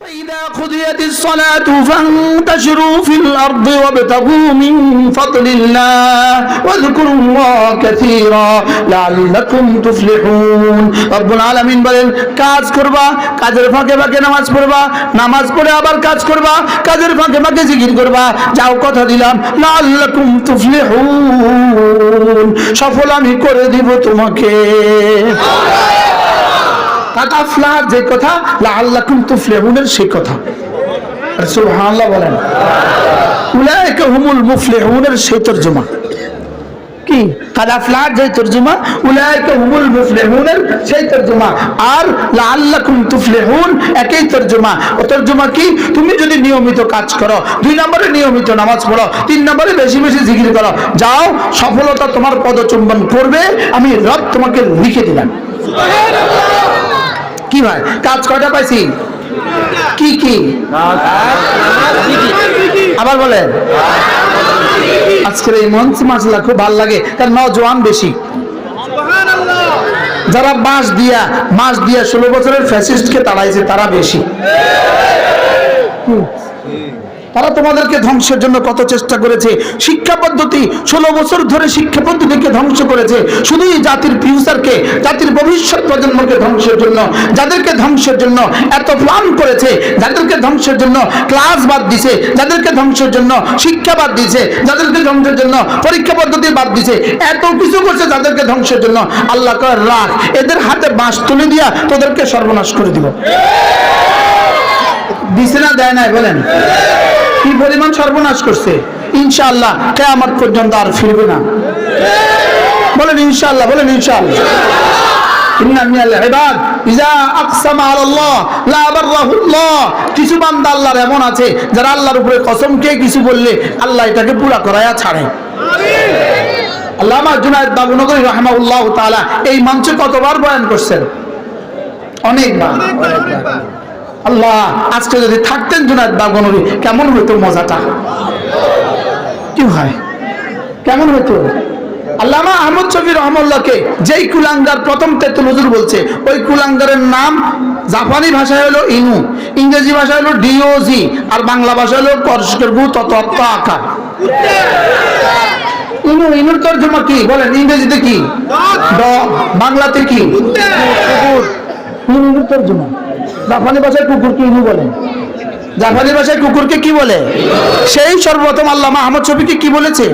فإذا قضيت الصلاة فانتشروا في الأرض وابتغوا من فضل الله واذكروا الله كثيرا لعلكم تفلحون رب العالمين বলেন কাজ করবা কাজের ফাঁকে ফাঁকে নামাজ পড়বা নামাজ পড়ে আবার কাজ করবা কাজের ফাঁকে ফাঁকে জিকির করবা যাও কথা দিলাম লাল্লাকুম তুফলিহুন সফল আমি করে দিব তোমাকে কাকাফলার যে কথা লাআল্লাকুম তুফলিহুনের সেই কথা। সুবহানাল্লাহ বলেন। হুমুল তরজমা। কি? যে তরজমা হুমুল তরজমা। আর তরজমা। ও তরজমা কি? তুমি যদি নিয়মিত কাজ করো, দুই নম্বরে নিয়মিত নামাজ পড়ো, তিন নম্বরে বেশি করো, যাও, সফলতা তোমার পদচুম্বন করবে, আমি রব তোমাকে লিখে দিলাম। কি ভাই? কাজ কয়টা পাইছি? কি কি? আবার বলেন। আজকের এই মঞ্চ মাসলা খুব ভালো লাগে কারণ নজওয়ান বেশি। যারা বাঁশ দিয়া, মাস দিয়া ষোলো বছরের ফ্যাসিস্টকে তাড়াইছে, তারা বেশি। তারা তোমাদেরকে ধ্বংসের জন্য কত চেষ্টা করেছে? শিক্ষা পদ্ধতি ষোলো বছর ধরে শিক্ষা পদ্ধতিকে ধ্বংস করেছে। শুধুই জাতির ফিউচারকে, জাতির ভবিষ্যৎ প্রজন্মকে ধ্বংসের জন্য, যাদেরকে ধ্বংসের জন্য এত প্ল্যান করেছে, যাদেরকে ধ্বংসের জন্য ক্লাস বাদ দিছে, যাদেরকে ধ্বংসের জন্য শিক্ষা বাদ দিছে, যাদেরকে ধ্বংসের জন্য পরীক্ষা পদ্ধতি বাদ দিছে, এত কিছু করছে যাদেরকে ধ্বংসের জন্য। আল্লাহ রাখ, এদের হাতে বাঁশ তুলে দিয়া তোদেরকে সর্বনাশ করে দিব। দিছে না, দেয় নাই, বলেন। কি পরিমাণ সর্বনাশ করছে? ইনশাআল্লাহ কেয়ামত পর্যন্ত আর ফিরবে না। বলেন ইনশাআল্লাহ বলেন ইনশাআল্লাহ। কিছু এমন আছে উপরে কসম কিছু বললে আল্লাহ এটাকে পুরা ছাড়ে। এই কতবার বয়ান করছেন? অনেকবার। আল্লাহ আজকে যদি থাকতেন জুনায়দ বাগনবী কেমন হইতো মজাটা? কি হয়? কেমন হইতো? আল্লামা আহমদ শফি রহমল্লাহকে যেই কুলাঙ্গার প্রথম তেতুল হুজুর বলছে ওই কুলাঙ্গারের নাম জাপানি ভাষায় হলো ইনু ইংরেজি ভাষায় হলো ডিওজি আর বাংলা ভাষা হলো করস্কের গু তত্ত্ব আকার ইনু ইনুর তর্জমা কি? বলেন ইংরেজিতে কি? ড বাংলাতে কি? ইনুর তর্জমা। জাপানি ভাষায় কুকুরকে ইনু বলে? জাপানি ভাষায় কুকুরকে কি বলে? সেই সর্বপ্রথম আল্লামা আহমদ শফিকে কি বলেছে?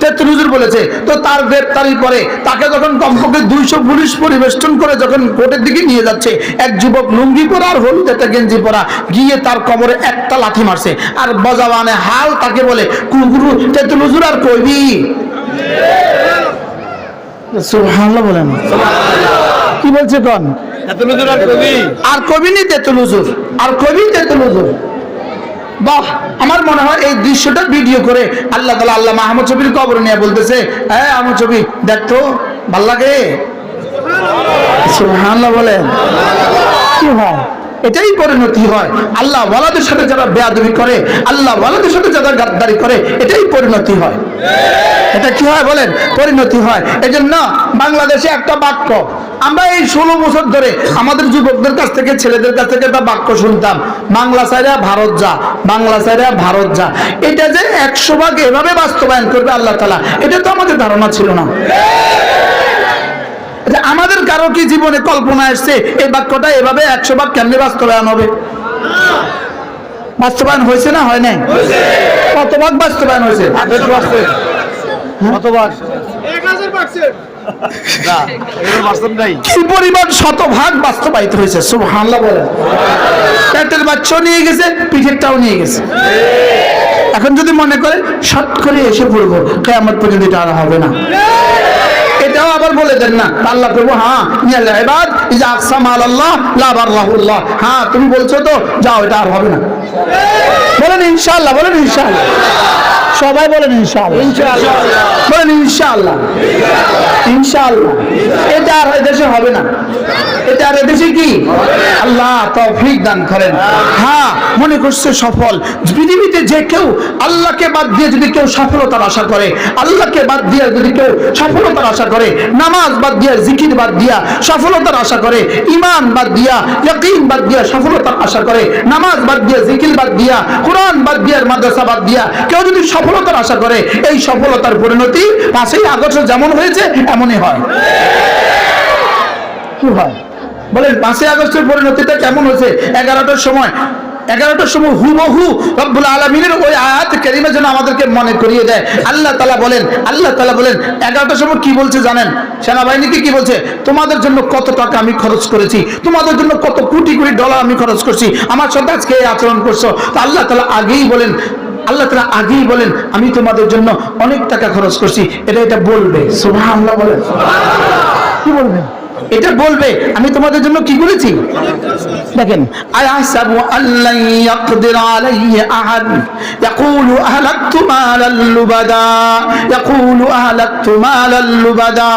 তেত্রুজুর বলেছে তো তার গ্রেপ্তারির পরে তাকে যখন কমপক্ষে দুইশো পুলিশ পরিবেষ্টন করে যখন কোর্টের দিকে নিয়ে যাচ্ছে এক যুবক লুঙ্গি পরা আর হলুদ একটা গেঞ্জি পরা গিয়ে তার কবরে একটা লাথি মারছে। আর বজাবানে হাল তাকে বলে কুকুরু তেতুলুজুর আর কইবি সুবহানাল্লাহ বলেন। কি বলছে কোন? আর কবি? নি তেতুল হুজুর আর কবি তেতুল হুজুর বাহ আমার মনে হয় এই দৃশ্যটা ভিডিও করে আল্লাহ তালা আল্লাহ মাহমুদ ছবির কবর নিয়ে বলতেছে হ্যাঁ আমার ছবি দেখ তো ভালো লাগে? সুবহানাল্লাহ বলেন। কি হয়? এটাই পরিণতি হয়। আল্লাহ ওয়ালাদের সাথে যারা বেয়াদবি করে, আল্লাহ ওয়ালাদের সাথে যারা গাদ্দারি করে, এটাই পরিণতি হয়। এটা কি হয় বলেন? পরিণতি হয়। এজন্য বাংলাদেশে একটা বাক্য, আমরা এই ষোলো বছর ধরে আমাদের যুবকদের কাছ থেকে, ছেলেদের কাছ থেকে একটা বাক্য শুনতাম, বাংলা সাইরা ভারত যা, বাংলা সাইরা ভারত যা। এটা যে একশো ভাগ এভাবে বাস্তবায়ন করবে আল্লাহ তালা এটা তো আমাদের ধারণা ছিল না। কারও কি জীবনে কল্পনা এসছে? এই বাক্যটা এভাবে একশো ভাগ কেমনি বাস্তবায়ন হবে? বাস্তবায়ন হয়েছে না হয় নাই? কত ভাগ বাস্তবায়ন হয়েছে? কি পরিমাণ শতভাগ বাস্তবায়িত হয়েছে? সুবহানাল্লাহ বলেন। পেটের বাচ্চাও নিয়ে গেছে পিঠেরটাও নিয়ে গেছে। এখন যদি মনে করে শট করে এসে পড়ব কেয়ামত পর্যন্ত এটা আর হবে না। এটাও আবার বলে দেন না। আল্লাহ প্রভু হ্যাঁ নিয়াল এবার ইজা আকসাম আল্লাহ লা বাররাহুল্লাহ হ্যাঁ তুমি বলছো তো, যাও, এটা আর হবে না। বলেন ইনশাআল্লাহ বলেন ইনশাআল্লাহ। সবাই বলেন ইনশাআল্লাহ। বলেন ইনশাআল্লাহ। ইনশাআল্লাহ। এটা আর দেশে হবে না। এটা আর দেশে কি? আল্লাহ তৌফিক দান করেন। হ্যাঁ মনে করছে সফল। পৃথিবীতে যে কেউ আল্লাহকে বাদ দিয়ে যদি কেউ সফলতার আশা করে আল্লাহকে বাদ দিয়ে যদি কেউ সফলতার আশা করে নামাজ বাদ দিয়া জিকির বাদ দিয়া সফলতার আশা করে ইমান বাদ দিয়া ইয়াকিন বাদ দিয়া সফলতার আশা করে নামাজ বাদ দিয়া জিকির বাদ দিয়া কোরআন বাদ দিয়া মাদ্রাসা বাদ দিয়া কেউ যদি সফলতার আশা করে, এই সফলতার পরিণতি পাঁচই আগস্ট যেমন হয়েছে, এমনই হয়। কি হয়? বলেন, পাঁচই আগস্টের পরিণতিটা কেমন হয়েছে? এগারোটার সময় এগারোটার সময় হুবহু রব্বুল আলমিনের ওই আয়াত কেরিমে যেন আমাদেরকে মনে করিয়ে দেয়। আল্লাহ তালা বলেন, আল্লাহ তালা বলেন, এগারোটার সময় কি বলছে জানেন? সেনাবাহিনীকে কি বলছে? তোমাদের জন্য কত টাকা আমি খরচ করেছি, তোমাদের জন্য কত কোটি কোটি ডলার আমি খরচ করছি, আমার সাথে আজকে আচরণ করছ। তো আল্লাহ তালা আগেই বলেন আল্লাহ তালা আগেই বলেন, আমি তোমাদের জন্য অনেক টাকা খরচ করছি। এটা এটা বলবে। সোভা আল্লাহ বলেন। কি বলবেন? এটা বলবে, আমি তোমাদের জন্য কি করেছি দেখেন আল্লাহ ইয়াকদির আলাইহি আহাদ। ইয়াকুলু আহলাকতু মালাল লুবাদা। ইয়াকুলু আহলাকতু মালাল লুবাদা।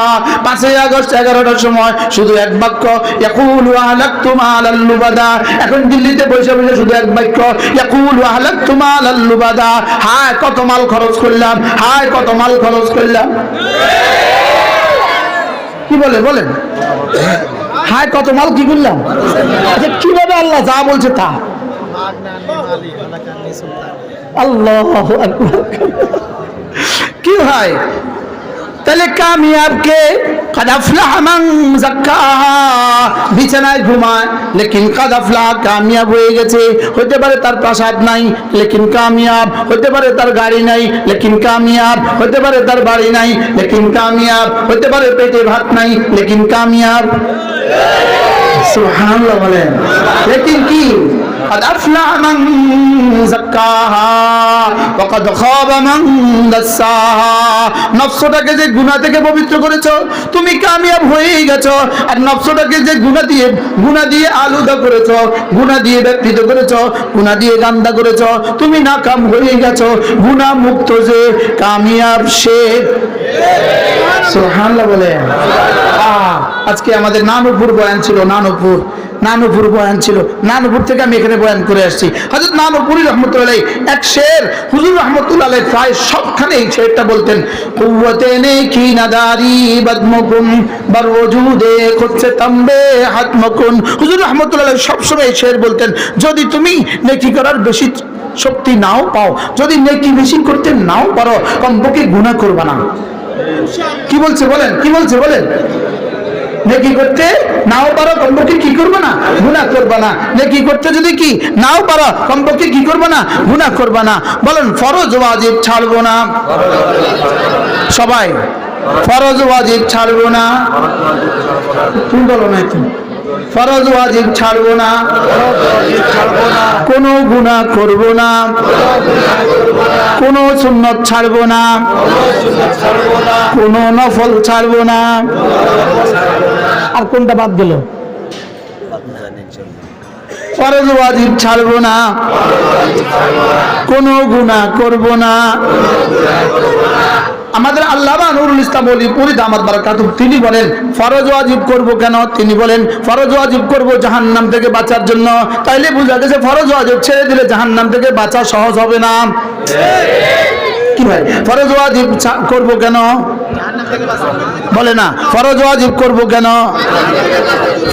5 আগস্ট 11টার সময় শুধু এক বাক্য এখন দিল্লিতে শুধু এক বাক্য হায়, কত মাল খরচ করলাম, হায়, কত মাল খরচ করলাম। কি বলে, বলেন। হায়, কত মাল কি করলাম? আচ্ছা কীভাবে আল্লাহ যা বলছে তা? আল্লাহ কি হয়? তাহলে কামিয়াবকে বিছানায় ঘুমায়, লেকিন কাদাফলা কামিয়াব হয়ে গেছে। হতে পারে তার প্রাসাদ নাই, লেকিন কামিয়াব। হতে পারে তার গাড়ি নাই, লেকিন কামিয়াব। হতে পারে তার বাড়ি নাই, লেকিন কামিয়াব। হতে পারে পেটে ভাত নাই, লেকিন কামিয়াব। সুবহানাল্লাহ বলেন। লেকিন কি? قد أفلح من زكاها وقد خاب من دساها নফসটাকে যে গুনাহ থেকে পবিত্র করেছো তুমি কামিয়াব হয়েই গেছো আর নফসটাকে যে গুনাহ দিয়ে গুনাহ দিয়ে আলুদা করেছো গুনাহ দিয়ে ব্যক্তিত করেছো গুনাহ দিয়ে গান্দা করেছো তুমি নাকাম হয়ে গেছো গুনাহ মুক্ত যে কামিয়াব সে সুবহানাল্লাহ বলে আহ, আজকে আমাদের নানুপুর বয়ান ছিল, নানুপুর নানুপুর বয়ান ছিল। নানুপুর থেকে আমি এখানে বয়ান করে আসছি। হযরত নানুপুরি রহমতুল্লাহ এক শের, হুজুর রহমতুল্লাহ প্রায় সবখানে এই শেরটা বলতেন, কুওয়াতে নেকি নাদারি বদমকুম বার ওজুদে খুদসে তাম্বে হাতমকুন। হুজুর রহমতুল্লাহ সবসময় এই শের বলতেন, যদি তুমি নেকি করার বেশি শক্তি নাও পাও, যদি নেকি বেশি করতে নাও পারো, কমপক্ষে গুনাহ করবা না। কি বলছে বলেন, কি বলছে বলেন? নেকি করতে নাও পারো, কমপক্ষে কি করবে না? গুনাহ করবে না। নেকি করতে যদি কি? নাও পারো, কমপক্ষে কি করবে না? গুনাহ করবে না। বলেন, ফরজ ওয়াজিব ছাড়বো না। সবাই, ফরজ ওয়াজিব ছাড়বো না। তুমি বলো না তুমি ফরজ ওয়াজিব ছাড়বো না। কোনো গুনাহ করব না। কোনো সুন্নত ছাড়বো না। কোনো নফল ছাড়বো না। আর কোনটা বাদ গেল? ফরজ ওয়াজিব ছাড়বো না। কোনো গুনাহ করব না। আমাদের আল্লামা নুরুল ইসলাম বলি পুরি দামাত বারাকাতু তিনি বলেন ফরজ ওয়াজিব করব কেন? তিনি বলেন ফরজ ওয়াজিব করব জাহান্নাম থেকে বাঁচার জন্য। তাইলে বুঝা গেছে ফরজ ওয়াজিব ছেড়ে দিলে জাহান্নাম থেকে বাঁচা সহজ হবে না। কি ভাই? ফরজ ওয়াজিব ছা- করব কেন? বলে না ফরজ ওয়াজিব করব কেন?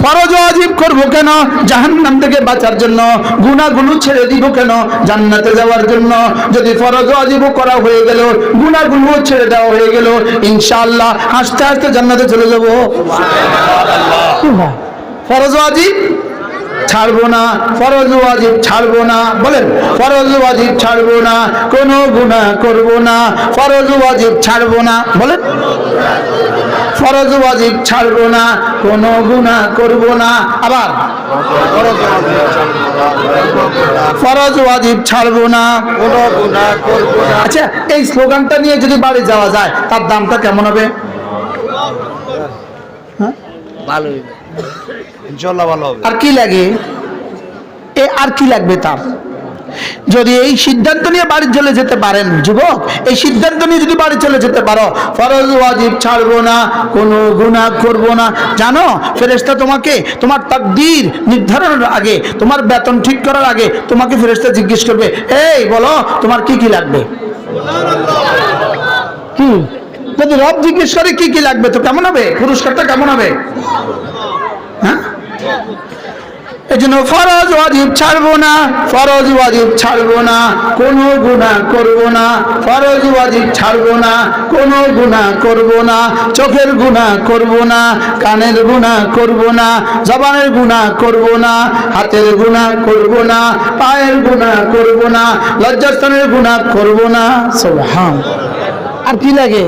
ফরজ ওয়াজিব করব কেন? জাহান্নাম থেকে বাঁচার জন্য গুনাহগুলো ছেড়ে দিব কেন? জান্নাতে যাওয়ার জন্য। যদি ফরজ ওয়াজিব করা হয়ে গেল গুনাহগুলো ছেড়ে দেওয়া হয়ে গেল ইনশাআল্লাহ হাসতে হাসতে জান্নাতে চলে যাব। ফরজ ওয়াজিব? ছাড়বো না, ফরজ ওয়াজিব ছাড়বো না, বলেন, ফরজ ওয়াজিব ছাড়বো না, কোনো গুনাহ করব না, ফরজ ওয়াজিব ছাড়বো না, বলেন। ফরজ ওয়াজিব ছাড়বো না, কোনো গুনাহ করব না, আবার। ফরজ ওয়াজিব ছাড়বো না, কোনো গুনাহ করব না। আচ্ছা এই স্লোগানটা নিয়ে যদি বাড়ি যাওয়া যায়, তার দামটা কেমন হবে? ইনশাল্লাহ ভালো হবে। আর কি লাগে? এ আর কি লাগবে তার? যদি এই সিদ্ধান্ত নিয়ে বাড়ি চলে যেতে পারেন যুবক এই সিদ্ধান্ত নিয়ে যদি বাড়ি চলে যেতে পারো ফরজ ওয়াজিব ছাড়বো না কোনো গুনাহ করব না। জানো ফেরেশতা তোমাকে তোমার তাকদীর নির্ধারণের আগে তোমার বেতন ঠিক করার আগে তোমাকে ফেরেশতা জিজ্ঞেস করবে এই বলো তোমার কি কি লাগবে? কি যদি রব জিজ্ঞেস করে, কি কি লাগবে? তো কেমন হবে? পুরস্কারটা কেমন হবে? হ্যাঁ? এই জন্য ফরজ ওয়াজিব ছাড়বো না, ফরজ ওয়াজিব ছাড়বো না, কোনো গুনাহ করব না, ফরজ ওয়াজিব ছাড়বো না, কোনো গুনাহ করব না, চোখের গুণা করব না, কানের গুণা করব না, জবানের গুণা করব না, হাতের গুণা করব না, পায়ের গুণা করব না, লজ্জাস্থানের গুণা করব না, সুবহান। আর কি লাগে?